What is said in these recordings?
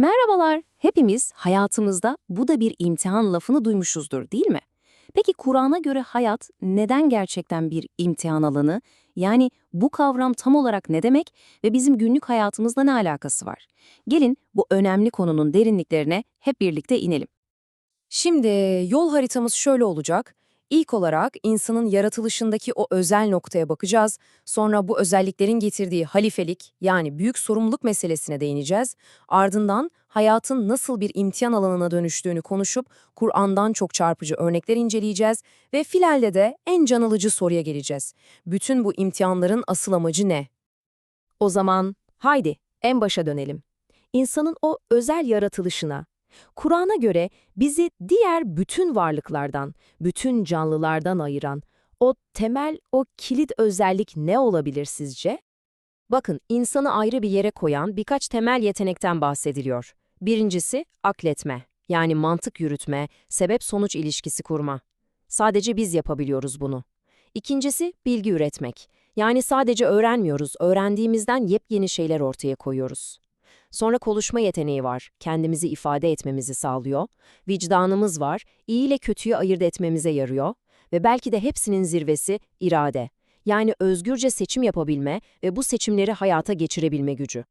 Merhabalar. Hepimiz hayatımızda bu da bir imtihan lafını duymuşuzdur değil mi? Peki Kur'an'a göre hayat neden gerçekten bir imtihan alanı? Yani bu kavram tam olarak ne demek ve bizim günlük hayatımızla ne alakası var? Gelin bu önemli konunun derinliklerine hep birlikte inelim. Şimdi yol haritamız şöyle olacak. İlk olarak insanın yaratılışındaki o özel noktaya bakacağız. Sonra bu özelliklerin getirdiği halifelik yani büyük sorumluluk meselesine değineceğiz. Ardından hayatın nasıl bir imtihan alanına dönüştüğünü konuşup Kur'an'dan çok çarpıcı örnekler inceleyeceğiz ve finalde de en can alıcı soruya geleceğiz. Bütün bu imtihanların asıl amacı ne? O zaman haydi en başa dönelim. İnsanın o özel yaratılışına, Kur'an'a göre bizi diğer bütün varlıklardan, bütün canlılardan ayıran o temel, o kilit özellik ne olabilir sizce? Bakın, insanı ayrı bir yere koyan birkaç temel yetenekten bahsediliyor. Birincisi, akletme, yani mantık yürütme, sebep-sonuç ilişkisi kurma. Sadece biz yapabiliyoruz bunu. İkincisi, bilgi üretmek. Yani sadece öğrenmiyoruz, öğrendiğimizden yepyeni şeyler ortaya koyuyoruz. Sonra konuşma yeteneği var, kendimizi ifade etmemizi sağlıyor. Vicdanımız var, iyi ile kötüyü ayırt etmemize yarıyor. Ve belki de hepsinin zirvesi irade. Yani özgürce seçim yapabilme ve bu seçimleri hayata geçirebilme gücü.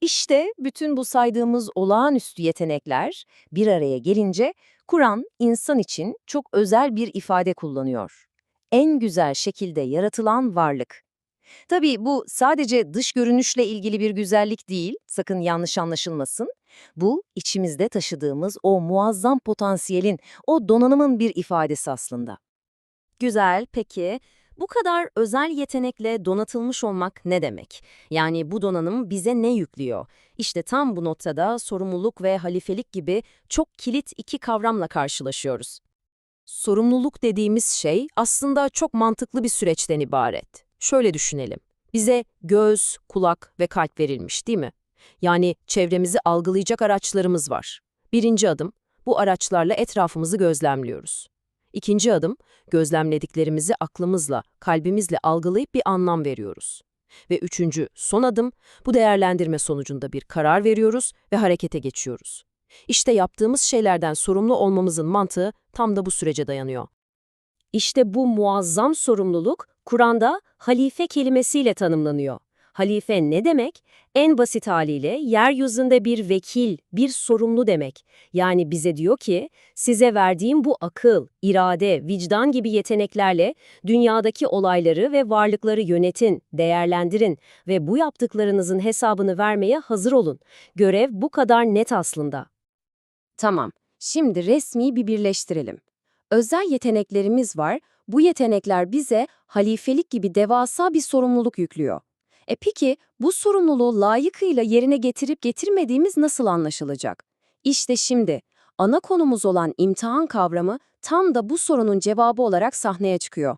İşte bütün bu saydığımız olağanüstü yetenekler bir araya gelince Kur'an insan için çok özel bir ifade kullanıyor. En güzel şekilde yaratılan varlık. Tabii bu sadece dış görünüşle ilgili bir güzellik değil, sakın yanlış anlaşılmasın. Bu, içimizde taşıdığımız o muazzam potansiyelin, o donanımın bir ifadesi aslında. Güzel, peki bu kadar özel yetenekle donatılmış olmak ne demek? Yani bu donanım bize ne yüklüyor? İşte tam bu noktada sorumluluk ve halifelik gibi çok kilit iki kavramla karşılaşıyoruz. Sorumluluk dediğimiz şey aslında çok mantıklı bir süreçten ibaret. Şöyle düşünelim. Bize göz, kulak ve kalp verilmiş değil mi? Yani çevremizi algılayacak araçlarımız var. Birinci adım, bu araçlarla etrafımızı gözlemliyoruz. İkinci adım, gözlemlediklerimizi aklımızla, kalbimizle algılayıp bir anlam veriyoruz. Ve üçüncü, son adım, bu değerlendirme sonucunda bir karar veriyoruz ve harekete geçiyoruz. İşte yaptığımız şeylerden sorumlu olmamızın mantığı tam da bu sürece dayanıyor. İşte bu muazzam sorumluluk Kur'an'da halife kelimesiyle tanımlanıyor. Halife ne demek? En basit haliyle yeryüzünde bir vekil, bir sorumlu demek. Yani bize diyor ki, size verdiğim bu akıl, irade, vicdan gibi yeteneklerle dünyadaki olayları ve varlıkları yönetin, değerlendirin ve bu yaptıklarınızın hesabını vermeye hazır olun. Görev bu kadar net aslında. Tamam, şimdi resmi bir birleştirelim. Özel yeteneklerimiz var, bu yetenekler bize halifelik gibi devasa bir sorumluluk yüklüyor. E peki bu sorumluluğu layıkıyla yerine getirip getirmediğimiz nasıl anlaşılacak? İşte şimdi ana konumuz olan imtihan kavramı tam da bu sorunun cevabı olarak sahneye çıkıyor.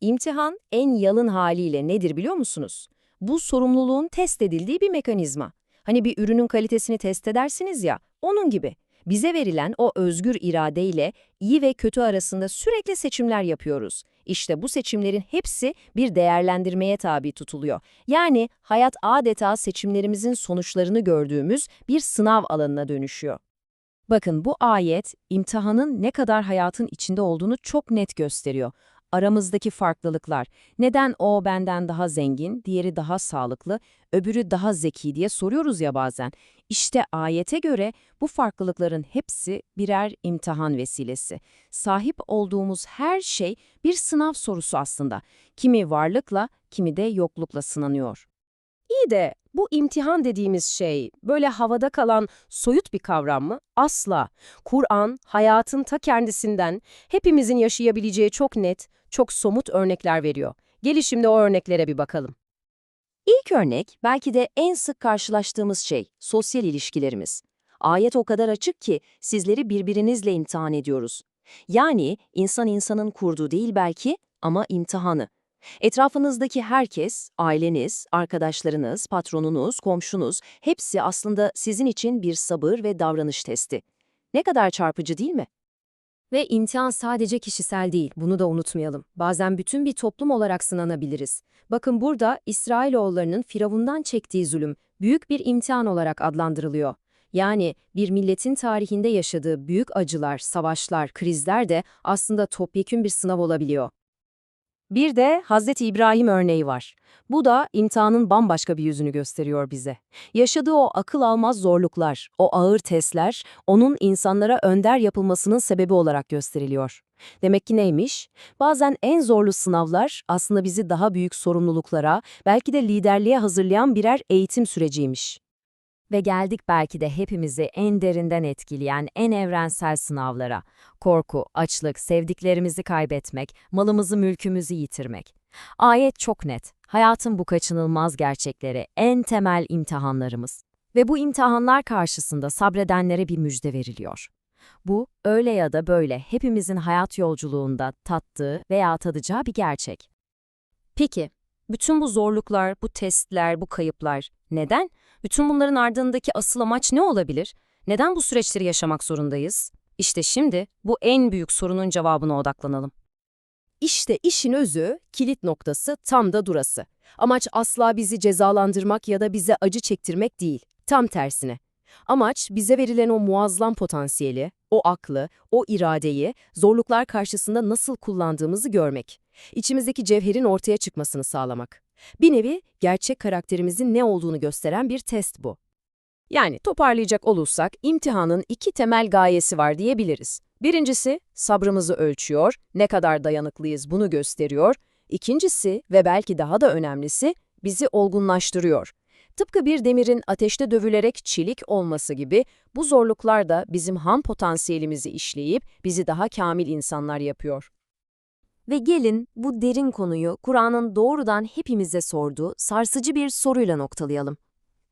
İmtihan en yalın haliyle nedir biliyor musunuz? Bu sorumluluğun test edildiği bir mekanizma. Hani bir ürünün kalitesini test edersiniz ya, onun gibi. Bize verilen o özgür iradeyle iyi ve kötü arasında sürekli seçimler yapıyoruz. İşte bu seçimlerin hepsi bir değerlendirmeye tabi tutuluyor. Yani hayat adeta seçimlerimizin sonuçlarını gördüğümüz bir sınav alanına dönüşüyor. Bakın bu ayet imtihanın ne kadar hayatın içinde olduğunu çok net gösteriyor. Aramızdaki farklılıklar, neden o benden daha zengin, diğeri daha sağlıklı, öbürü daha zeki diye soruyoruz ya bazen. İşte ayete göre bu farklılıkların hepsi birer imtihan vesilesi. Sahip olduğumuz her şey bir sınav sorusu aslında. Kimi varlıkla, kimi de yoklukla sınanıyor. İyi de bu imtihan dediğimiz şey böyle havada kalan soyut bir kavram mı? Asla. Kur'an hayatın ta kendisinden hepimizin yaşayabileceği çok net, çok somut örnekler veriyor. Gelin şimdi o örneklere bir bakalım. İlk örnek belki de en sık karşılaştığımız şey sosyal ilişkilerimiz. Ayet o kadar açık ki sizleri birbirinizle imtihan ediyoruz. Yani insan insanın kurduğu değil belki ama imtihanı. Etrafınızdaki herkes, aileniz, arkadaşlarınız, patronunuz, komşunuz hepsi aslında sizin için bir sabır ve davranış testi. Ne kadar çarpıcı değil mi? Ve imtihan sadece kişisel değil, bunu da unutmayalım. Bazen bütün bir toplum olarak sınanabiliriz. Bakın burada İsrailoğullarının Firavundan çektiği zulüm büyük bir imtihan olarak adlandırılıyor. Yani bir milletin tarihinde yaşadığı büyük acılar, savaşlar, krizler de aslında topyekün bir sınav olabiliyor. Bir de Hazreti İbrahim örneği var. Bu da imtihanın bambaşka bir yüzünü gösteriyor bize. Yaşadığı o akıl almaz zorluklar, o ağır testler, onun insanlara önder yapılmasının sebebi olarak gösteriliyor. Demek ki neymiş? Bazen en zorlu sınavlar aslında bizi daha büyük sorumluluklara, belki de liderliğe hazırlayan birer eğitim süreciymiş. Ve geldik belki de hepimizi en derinden etkileyen en evrensel sınavlara. Korku, açlık, sevdiklerimizi kaybetmek, malımızı mülkümüzü yitirmek. Ayet çok net. Hayatın bu kaçınılmaz gerçekleri, en temel imtihanlarımız. Ve bu imtihanlar karşısında sabredenlere bir müjde veriliyor. Bu, öyle ya da böyle hepimizin hayat yolculuğunda tattığı veya tadacağı bir gerçek. Peki, bütün bu zorluklar, bu testler, bu kayıplar neden? Bütün bunların ardındaki asıl amaç ne olabilir? Neden bu süreçleri yaşamak zorundayız? İşte şimdi bu en büyük sorunun cevabına odaklanalım. İşte işin özü, kilit noktası tam da durası. Amaç asla bizi cezalandırmak ya da bize acı çektirmek değil. Tam tersine. Amaç bize verilen o muazzam potansiyeli, o aklı, o iradeyi zorluklar karşısında nasıl kullandığımızı görmek. İçimizdeki cevherin ortaya çıkmasını sağlamak. Bir nevi gerçek karakterimizin ne olduğunu gösteren bir test bu. Yani toparlayacak olursak imtihanın iki temel gayesi var diyebiliriz. Birincisi sabrımızı ölçüyor, ne kadar dayanıklıyız bunu gösteriyor. İkincisi ve belki daha da önemlisi bizi olgunlaştırıyor. Tıpkı bir demirin ateşte dövülerek çelik olması gibi bu zorluklar da bizim ham potansiyelimizi işleyip bizi daha kamil insanlar yapıyor. Ve gelin bu derin konuyu Kur'an'ın doğrudan hepimize sorduğu sarsıcı bir soruyla noktalayalım.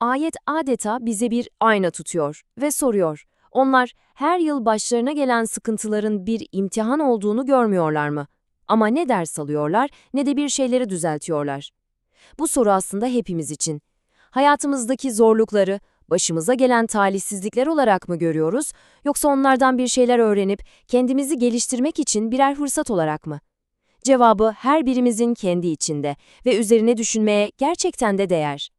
Ayet adeta bize bir ayna tutuyor ve soruyor. Onlar her yıl başlarına gelen sıkıntıların bir imtihan olduğunu görmüyorlar mı? Ama ne ders alıyorlar ne de bir şeyleri düzeltiyorlar. Bu soru aslında hepimiz için. Hayatımızdaki zorlukları, başımıza gelen talihsizlikler olarak mı görüyoruz yoksa onlardan bir şeyler öğrenip kendimizi geliştirmek için birer fırsat olarak mı? Cevabı her birimizin kendi içinde ve üzerine düşünmeye gerçekten de değer.